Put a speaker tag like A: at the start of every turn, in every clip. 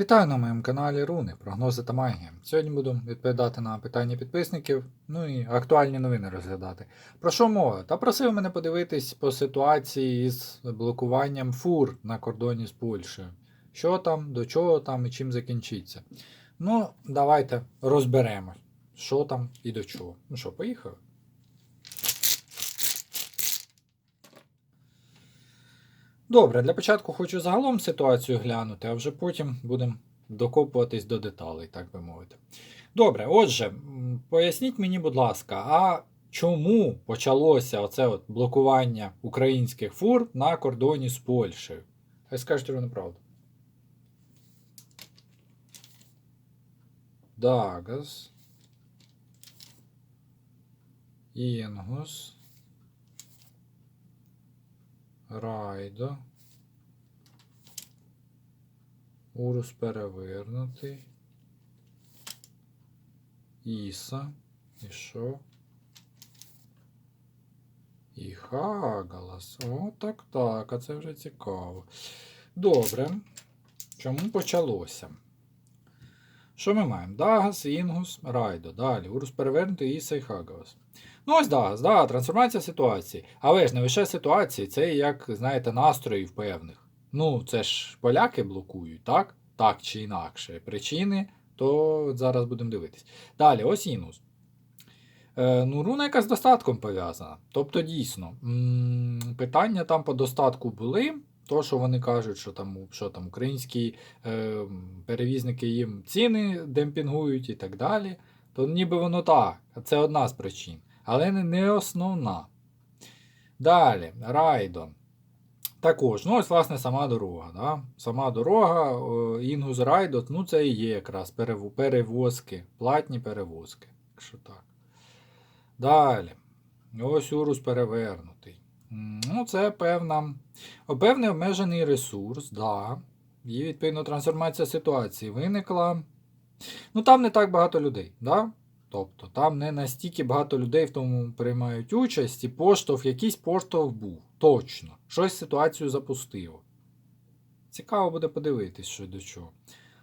A: Вітаю на моєму каналі Руни, прогнози та магія. Сьогодні буду відповідати на питання підписників, ну і актуальні новини розглядати. Про що мова? Та просив мене подивитись по ситуації із блокуванням фур на кордоні з Польщею. Що там, до чого там і чим закінчиться. Ну, давайте розберемось, що там і до чого. Ну що, поїхали? Добре, для початку хочу загалом ситуацію глянути, а вже потім будемо докопуватись до деталей, так би мовити. Добре, отже, поясніть мені, будь ласка, а чому почалося оце от блокування українських фур на кордоні з Польщею? Хай скажете ви неправду. Дагас. Інгус. Райдо. Урус перевернутий. Іса. І що? І Хагалас. О, так, так, а це вже цікаво. Добре. Чому почалося? Що ми маємо? Дагас, Інгус, Райдо. Далі. Урус перевернутий, Іса і Хагалас. Ну, ось Дагас, да, трансформація ситуації. Але ж не лише ситуації, це як, знаєте, настроїв певних. Ну, це ж поляки блокують, так? Так чи інакше. Причини, то зараз будемо дивитись. Далі, ось Інгус. Е, ну, руна яка з достатком пов'язана. Тобто, дійсно, м, питання там по достатку були. То, що вони кажуть, що там, що там українські е, перевізники їм ціни демпінгують і так далі, то ніби воно так. Це одна з причин. Але не, не основна. Далі, Райдо. Також, ну ось, власне, сама дорога. Да? Сама дорога, Інгус Райдо, ну це і є якраз перевозки, платні перевозки. Якщо так. Далі. Ось Урус перевернутий. Ну, це певна, певний обмежений ресурс, да. І відповідно трансформація ситуації виникла. Ну, там не так багато людей, да? Тобто там не настільки багато людей в тому приймають участь, і поштовх, якийсь поштовх був. Точно. Щось ситуацію запустило. Цікаво буде подивитись, що до чого.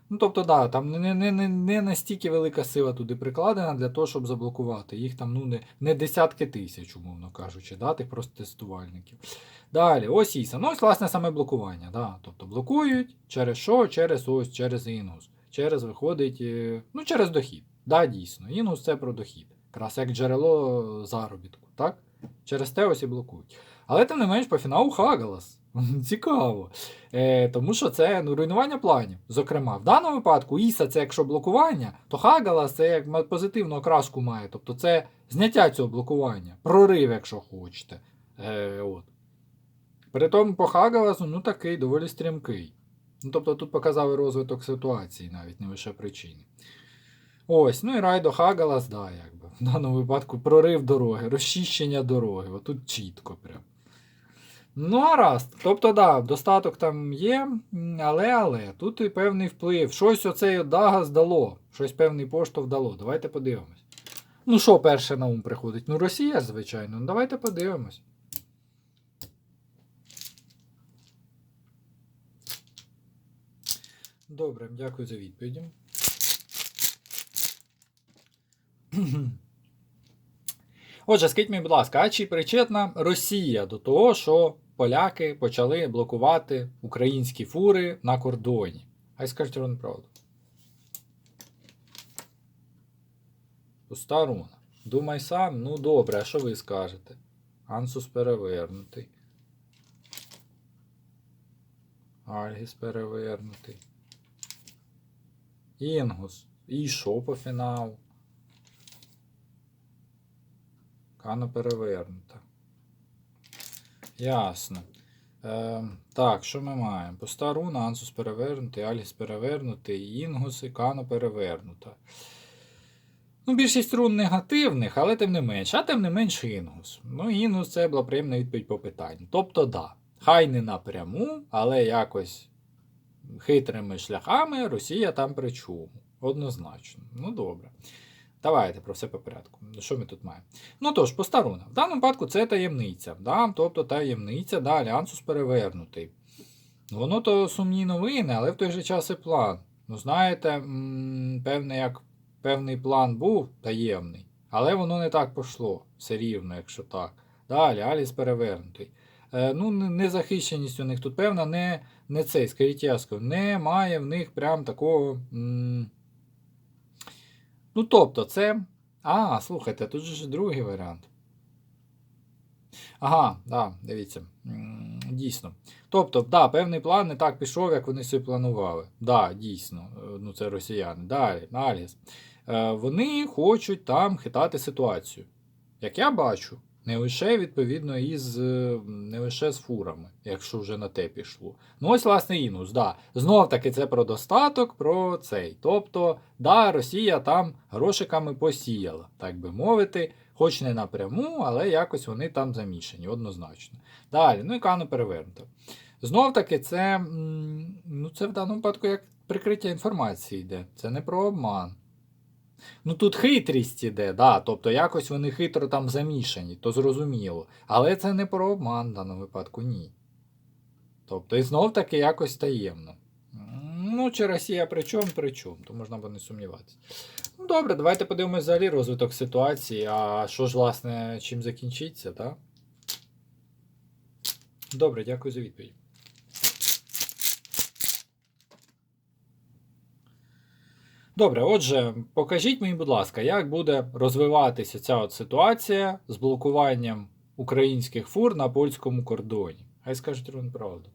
A: Ну, тобто, да, там не, не, не, не настільки велика сила туди прикладена для того, щоб заблокувати. Їх там ну, не, не десятки тисяч, умовно кажучи, да, тих просто тестувальників. Далі, ось Іса. Ну, ось, власне, саме блокування. Да. Тобто блокують через що? Через ось, через інус. Через виходить, е, ну, через дохід. Да, дійсно. Інус це про дохід. Якраз як джерело заробітку, так? Через те ось і блокують. Але тим не менш, по фіналу Хагалас. Цікаво. Е, тому що це ну, руйнування планів. Зокрема, в даному випадку Іса це якщо блокування, то Хагалас це як позитивну окраску має. Тобто це зняття цього блокування, прорив, якщо хочете. Е, от. При тому по Хагаласу ну такий доволі стрімкий. Ну, тобто тут показав розвиток ситуації, навіть не лише причини. Ось, ну і Райдо Хагалас, да, якби. В даному випадку прорив дороги, розчищення дороги. Отут чітко прям. Ну, гаразд. Тобто, да, достаток там є, але, але, тут і певний вплив. Щось оцей от Дагас дало. Щось певний поштовх дало. Давайте подивимось. Ну, що перше на ум приходить? Ну, Росія, звичайно. Ну, давайте подивимось. Добре, дякую за відповіді. Отже, скажіть мені, будь ласка, а чи причетна Росія до того, що поляки почали блокувати українські фури на кордоні? Хай скажете вам правду. Пуста руна. Думай сам, ну добре, а що ви скажете? Ансус перевернутий. Альгіс перевернутий. Інгус. І що по фіналу? Кана перевернута. Ясно. Е, так, що ми маємо? Пуста руна, Ансус перевернутий, Альгіс перевернутий, Інгус і Кано перевернута. Ну, більшість рун негативних, але тим не менш. А тим не менш Інгус. Ну, Інгус це була приємна відповідь по питанню. Тобто, да. Хай не напряму, але якось хитрими шляхами Росія там при чому. Однозначно. Ну, добре. Давайте про все по порядку. Що ми тут маємо? Ну тож, посторонна. В даному випадку це таємниця. Да? Тобто таємниця, да, альянсус перевернутий. Ну, Воно то сумні новини, але в той же час і план. Ну, знаєте, певний, як, певний план був таємний, але воно не так пішло. Все рівно, якщо так. Далі, Аліс перевернутий. Е, ну, незахищеність у них тут певна, не, не цей, скажіть ясно, немає в них прям такого. м, Ну, тобто, це. А, слухайте, тут же ж другий варіант. Ага, да, дивіться. Дійсно. Тобто, да, певний план не так пішов, як вони собі планували. Да, дійсно, е, ну це росіяни. Далі, аналіз. Е, вони хочуть там хитати ситуацію. Як я бачу, не лише відповідно із е, не лише з фурами, якщо вже на те пішло. Ну ось, власне, інус, да. Знов таки це про достаток, про цей. Тобто, да, Росія там грошиками посіяла, так би мовити, хоч не напряму, але якось вони там замішані, однозначно. Далі, ну і кану перевернуто. Знов таки, це, ну, це в даному випадку як прикриття інформації йде. Це не про обман. Ну тут хитрість іде, да, тобто якось вони хитро там замішані, то зрозуміло. Але це не про обман в даному випадку, ні. Тобто і знов таки якось таємно. Ну, чи Росія при чому, при чому, то можна було не сумніватися. Ну, добре, давайте подивимось взагалі розвиток ситуації. А що ж, власне, чим закінчиться, так? Добре, дякую за відповідь. Добре, отже, покажіть мені, будь ласка, як буде розвиватися ця от ситуація з блокуванням українських фур на польському кордоні. Хай скажуть вам правду.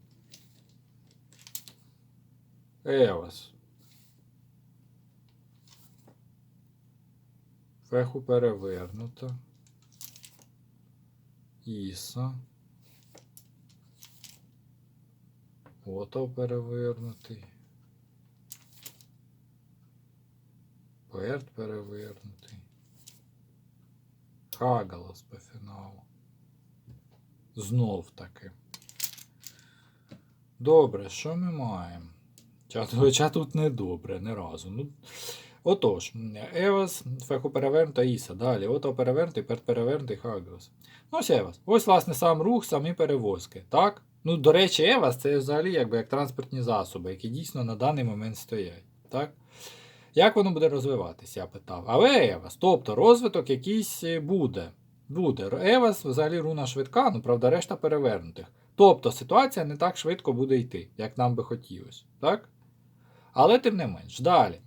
A: Евас. Феху перевернуто. Іса. Ото перевернутий. Поерт перевернутий. Хагалас по фіналу. Знов таки. Добре, що ми маємо? Хоча тут не добре, не разу. Ну, отож, Евас, Феху перевернута Іса. Далі, ото перевернутий, перт перевернутий Хагалас. Ну, ось Евас. Ось, власне, сам рух, самі перевозки. Так? Ну, до речі, Евас це взагалі якби як транспортні засоби, які дійсно на даний момент стоять. Так? Як воно буде розвиватися, я питав. Але Евас, тобто розвиток якийсь е, буде. Буде. Евас взагалі руна швидка, ну правда, решта перевернутих. Тобто ситуація не так швидко буде йти, як нам би хотілося. Так? Але тим не менш. Далі.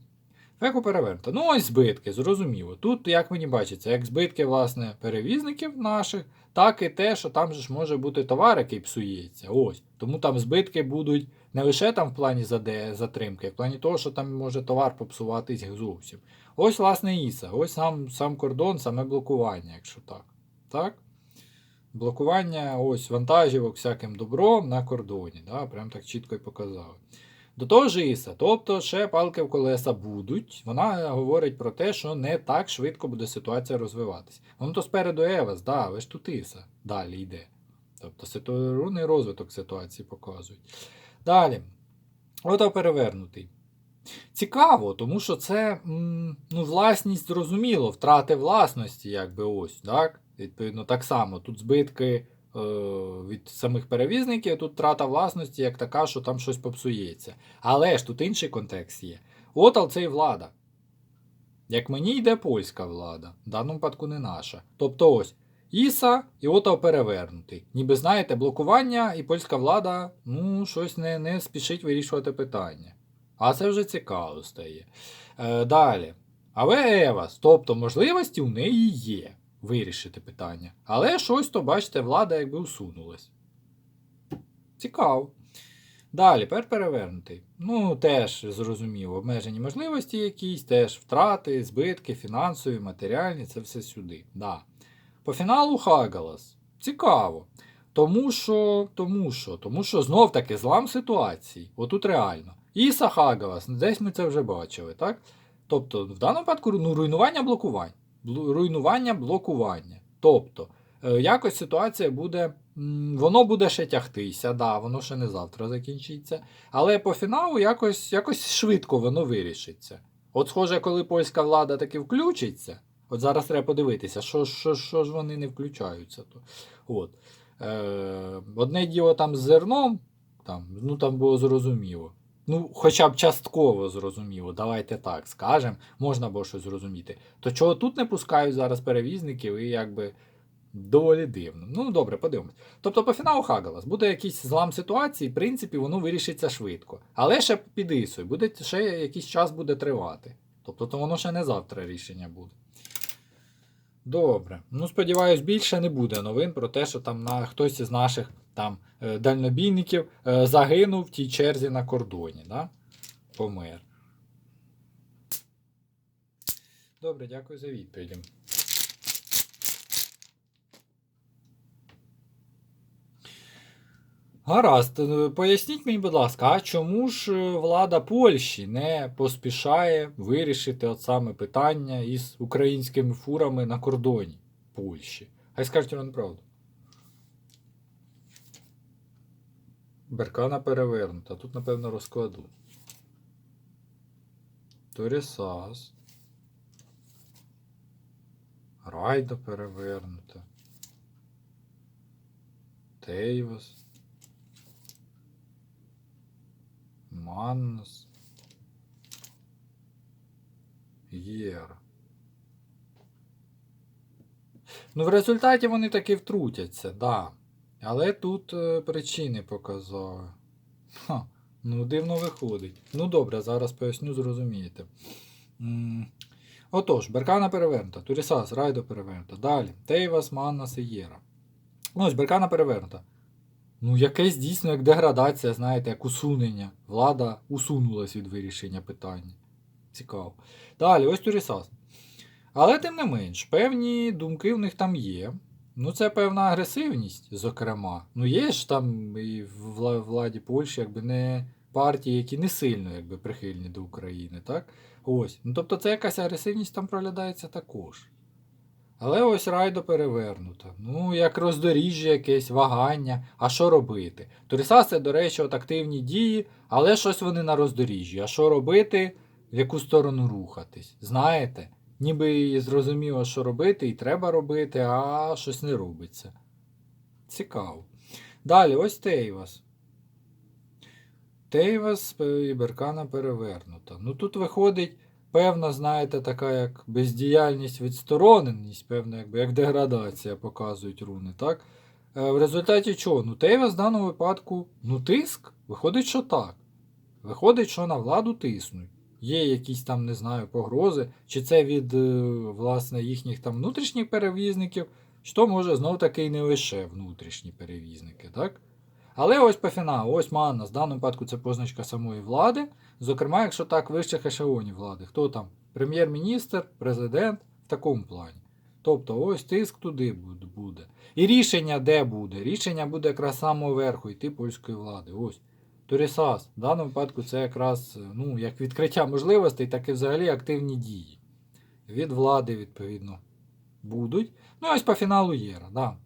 A: Феку перевернуто. Ну, ось збитки, зрозуміло. Тут, як мені бачиться, як збитки, власне, перевізників наших, так і те, що там же ж може бути товар, який псується. Ось. Тому там збитки будуть не лише там в плані затримки, а в плані того, що там може товар попсуватись зовсім. Ось, власне, Іса, ось сам, сам кордон, саме блокування, якщо так. Так? Блокування ось вантажівок всяким добром на кордоні. Да? Прям так чітко і показали. До того ж Іса, тобто ще палки в колеса будуть. Вона говорить про те, що не так швидко буде ситуація розвиватися. Воно то спереду Евас, да, але ж тут Іса далі йде. Тобто ситуарунний розвиток ситуації показують. Далі. Ото перевернутий. Цікаво, тому що це ну, власність зрозуміло, втрати власності, якби ось, так? Відповідно, так само. Тут збитки е, від самих перевізників, а тут втрата власності, як така, що там щось попсується. Але ж тут інший контекст є. Отал це і влада. Як мені йде польська влада, в даному випадку не наша. Тобто ось Іса і Отал перевернутий. Ніби знаєте, блокування і польська влада ну, щось не, не спішить вирішувати питання. А це вже цікаво стає. Е, далі. Але Евас, тобто можливості у неї є вирішити питання. Але щось то, бачите, влада якби усунулась. Цікаво. Далі, пер перевернутий. Ну, теж зрозуміло, обмежені можливості якісь, теж втрати, збитки, фінансові, матеріальні, це все сюди. Да. По фіналу Хагалас. Цікаво. Тому що, тому що, тому що знов таки злам ситуації. Отут реально. Іса Хагалас, десь ми це вже бачили, так? Тобто, в даному випадку ну, руйнування блокувань. Руйнування блокування. Тобто, е, якось ситуація буде. Воно буде ще тягтися, да, воно ще не завтра закінчиться. Але по фіналу якось, якось швидко воно вирішиться. От, схоже, коли польська влада таки включиться, от зараз треба подивитися, що, що, що ж вони не включаються. От. Е, одне діло там з зерном, там, ну там було зрозуміло. ну, хоча б частково зрозуміло, давайте так скажемо, можна було щось зрозуміти. То чого тут не пускають зараз перевізників і якби доволі дивно. Ну, добре, подивимось. Тобто по фіналу Хагалас буде якийсь злам ситуації, в принципі, воно вирішиться швидко. Але ще під Ісою, буде ще якийсь час буде тривати. Тобто то воно ще не завтра рішення буде. Добре. Ну, сподіваюсь, більше не буде новин про те, що там на хтось із наших там е, дальнобійників е, загинув в тій черзі на кордоні, да? Помер. Добре, дякую за відповіді. Гаразд, е, поясніть мені, будь ласка, а чому ж е, влада Польщі не поспішає вирішити от саме питання із українськими фурами на кордоні Польщі? Хай скажуть вам правду. Беркана перевернута. Тут, напевно, розкладу. Торісас. Райда перевернута. Тейвас. Маннус. Єра. Ну, в результаті вони таки втрутяться, да. Але тут е, причини показали. Ха, ну, дивно виходить. Ну добре, зараз поясню, зрозумієте. М, Отож, Беркана перевернута, Турісас, Райдо перевернута. Далі. Тейвас, Маннас і Єра. Ну, ось Беркана перевернута. Ну, якесь дійсно як деградація, знаєте, як усунення. Влада усунулась від вирішення питання. Цікаво. Далі, ось Турісас. Але тим не менш, певні думки в них там є. Ну, це певна агресивність, зокрема. Ну, є ж там і в владі Польщі якби не партії, які не сильно якби, прихильні до України, так? Ось. Ну, тобто це якась агресивність там проглядається також. Але ось райдо перевернуто. Ну, як роздоріжжя якесь, вагання. А що робити? Торісас це, до речі, от активні дії, але щось вони на роздоріжжі. А що робити, в яку сторону рухатись? Знаєте? Ніби зрозуміло, що робити, і треба робити, а щось не робиться. Цікаво. Далі, ось Тейвас. Тейвас і Беркана перевернута. Ну тут виходить певна, знаєте, така як бездіяльність, відстороненість, певна, якби як деградація показують руни, так? Е, В результаті чого? Ну, Тейвас в даному випадку, ну, тиск. Виходить, що так. Виходить, що на владу тиснуть. Є якісь там, не знаю, погрози, чи це від е, власне їхніх там внутрішніх перевізників, що може знов таки і не лише внутрішні перевізники, так? Але ось по фіналу, ось Манна, в даному випадку це позначка самої влади. Зокрема, якщо так, вищих ешелонів влади. Хто там? Прем'єр-міністр, президент в такому плані. Тобто ось тиск туди буде. І рішення де буде? Рішення буде якраз самого верху йти польської влади. Ось. Торісас. В даному випадку це якраз ну, як відкриття можливостей, так і взагалі активні дії. Від влади, відповідно, будуть. Ну, ось по фіналу Єра. Да.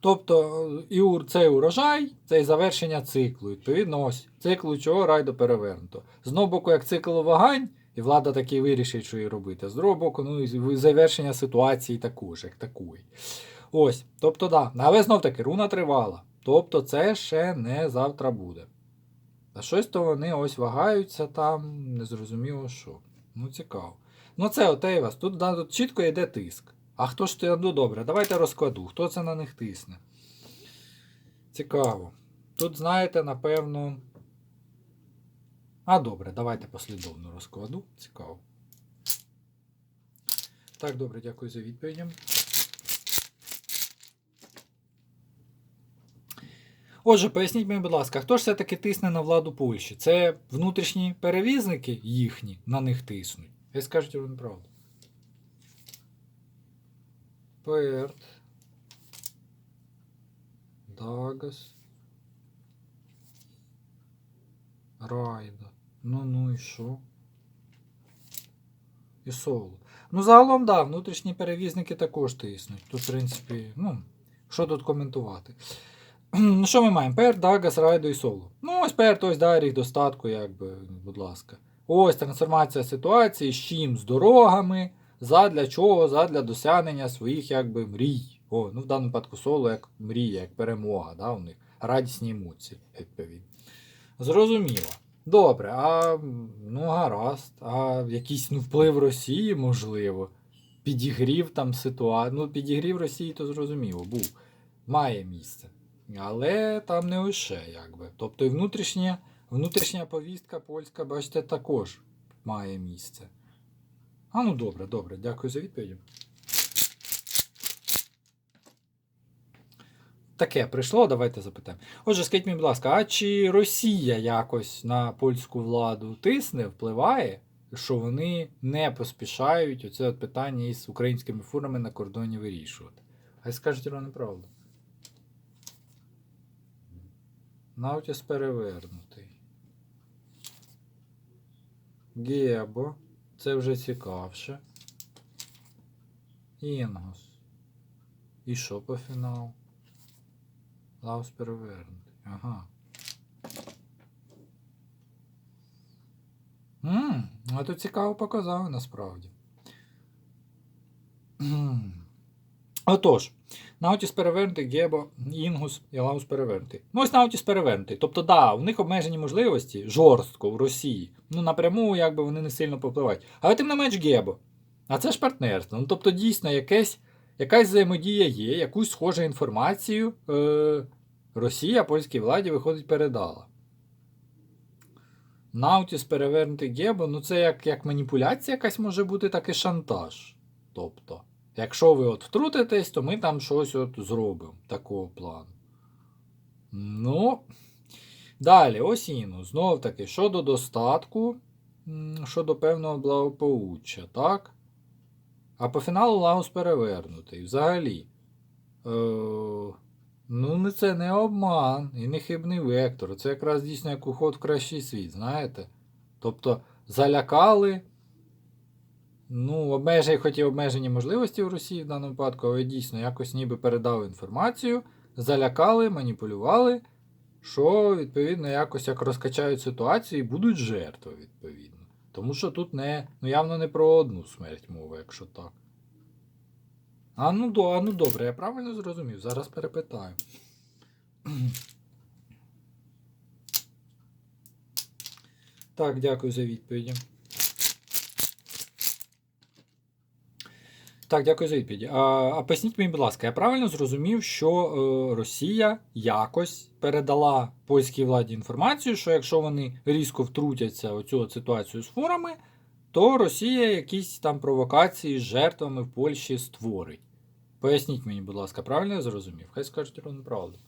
A: Тобто е, і цей урожай, це і завершення циклу. Відповідно, ось циклу чого райдо перевернуто. З одного боку, як цикл вагань, і влада таки вирішить, що її робити. З другого боку, ну і завершення ситуації також, як такої. Ось, тобто, да. Але знов таки руна тривала. Тобто це ще не завтра буде. А щось то вони ось вагаються там, незрозуміло що. Ну, цікаво. Ну, це отей Тут, да, тут чітко йде тиск. А хто ж ти, ну добре, давайте розкладу. Хто це на них тисне? Цікаво. Тут, знаєте, напевно. А, добре, давайте послідовно розкладу. Цікаво. Так, добре, дякую за відповіді. Отже, поясніть мені, будь ласка, хто ж все-таки тисне на владу Польщі? Це внутрішні перевізники їхні на них тиснуть? Ви скажете вам правду. Перт. Дагас. Райда. Ну ну і що? І соло. Ну, загалом, да, внутрішні перевізники також тиснуть. Тут, в принципі, ну, що тут коментувати? Ну, що ми маємо? Пер, Дагас, Райдо і Соло. Ну, ось Пер, ось да, рік достатку, якби, будь ласка. Ось трансформація ситуації, з чим? З дорогами, задля чого? Задля досягнення своїх якби, мрій. О, ну в даному випадку соло як мрія, як перемога, да, у них. Радісні емоції, відповідно. Зрозуміло. Добре, а ну гаразд, а якийсь ну, вплив Росії, можливо. Підігрів там ситуацію. Ну, підігрів Росії, то зрозуміло, був. Має місце. Але там не лише, якби. Тобто і внутрішня, внутрішня повістка польська, бачите, також має місце. А ну добре, добре, дякую за відповідь. Таке прийшло, давайте запитаємо. Отже, скажіть мені, будь ласка, а чи Росія якось на польську владу тисне, впливає, що вони не поспішають оце от питання із українськими фурами на кордоні вирішувати? Хай скажуть вам правду. Наутіс перевернутий. Гебо. Це вже цікавше. Інгос. І що по фіналу? Лаус перевернутий. Ага. Ммм, а тут цікаво показали насправді. Отож, Наутіс перевернутий, Гебо, Інгус і Лаус перевернутий. Ну, ось Наутіс перевернутий. Тобто, да, у них обмежені можливості жорстко в Росії. Ну, напряму, якби вони не сильно попливають. Але тим не менш Гебо. А це ж партнерство. Ну, тобто, дійсно, якесь, якась взаємодія є, якусь схожу інформацію е, Росія польській владі, виходить, передала. Наутіс перевернутий Гебо, ну це як, як маніпуляція якась може бути, так і шантаж. Тобто. Якщо ви от втрутитесь, то ми там щось от зробимо такого плану. Ну. Далі, ось. Знов таки, щодо достатку, щодо певного благополуччя, так? А по фіналу Лагус перевернутий. Взагалі. Е, ну, це не обман і не хибний вектор. Це якраз дійсно як уход в кращий світ, знаєте? Тобто залякали. Ну, обмежені, хоч і обмежені можливості в Росії в даному випадку, але дійсно якось ніби передали інформацію, залякали, маніпулювали, що, відповідно, якось як розкачають ситуацію і будуть жертви, відповідно. Тому що тут не, ну, явно не про одну смерть мова, якщо так. А ну, до, а ну добре, я правильно зрозумів, зараз перепитаю. Так, дякую за відповіді. Так, дякую за відповідь. А, а поясніть мені, будь ласка, я правильно зрозумів, що е, Росія якось передала польській владі інформацію, що якщо вони різко втрутяться у цю ситуацію з фурами, то Росія якісь там провокації з жертвами в Польщі створить. Поясніть мені, будь ласка, правильно я зрозумів? Хай скажуть рівну правду.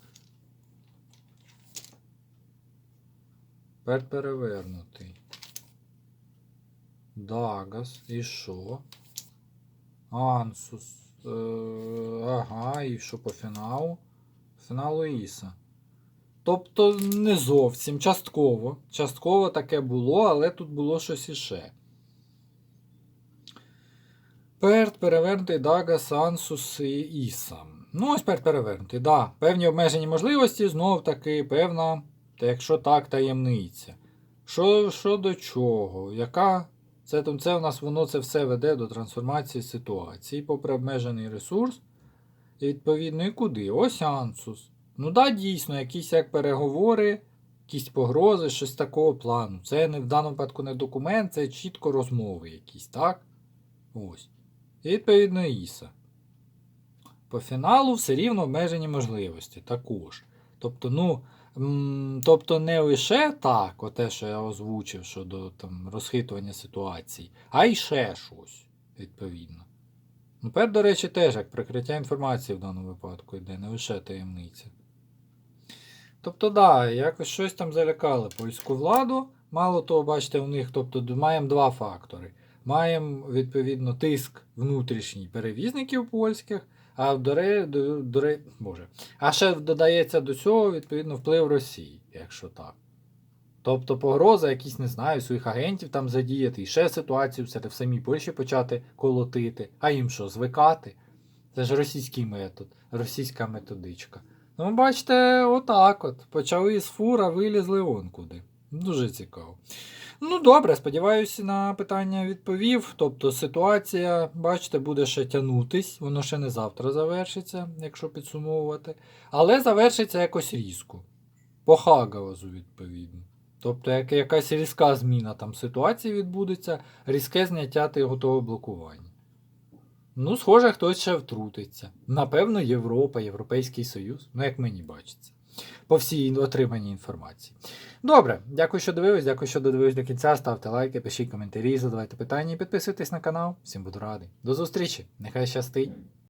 A: Перевернутий. Дагас. І що? Ансус. Е, ага, і що по фіналу? Фіналу Іса. Тобто не зовсім, частково. Частково таке було, але тут було щось іще. Перт перевернутий Дагас, Ансус і Іса. Ну, ось перт перевернутий, да. Певні обмежені можливості, знов таки певна, якщо так, таємниця. Що, що до чого? Яка це, це у нас воно це все веде до трансформації ситуації, попри обмежений ресурс. І відповідно, і куди? Ось Ансус. Ну да, дійсно, якісь як переговори, якісь погрози, щось такого плану. Це не в даному випадку не документ, це чітко розмови якісь, так? Ось. І відповідно Іса. По фіналу все рівно обмежені можливості також. Тобто, ну, Тобто не лише так, оте, що я озвучив щодо там, розхитування ситуації, а й ще щось, відповідно. Ну, тепер, до речі, теж як прикриття інформації в даному випадку йде, не лише таємниця. Тобто, да, якось щось там залякали польську владу. Мало того, бачите, у них тобто, маємо два фактори. Маємо, відповідно, тиск внутрішній перевізників польських, а до, ре- Боже. А ще додається до цього, відповідно, вплив Росії, якщо так. Тобто погроза, якісь, не знаю, своїх агентів там задіяти, і ще ситуацію в самій Польщі почати колотити. А їм що, звикати? Це ж російський метод, російська методичка. Ну, бачите, отак от. Почали з фура, вилізли он куди. Дуже цікаво. Ну, добре, сподіваюся, на питання відповів. Тобто ситуація, бачите, буде ще тягнутись, воно ще не завтра завершиться, якщо підсумовувати. Але завершиться якось різко. По Хагаузу, відповідно. Тобто, як якась різка зміна там ситуації відбудеться, різке зняття того блокування. Ну, схоже, хтось ще втрутиться. Напевно, Європа, Європейський Союз, ну як мені бачиться, по всій отриманій інформації. Добре, дякую, що дивились, дякую, що додивились до кінця. Ставте лайки, пишіть коментарі, задавайте питання і підписуйтесь на канал. Всім буду радий. До зустрічі! Нехай щастить!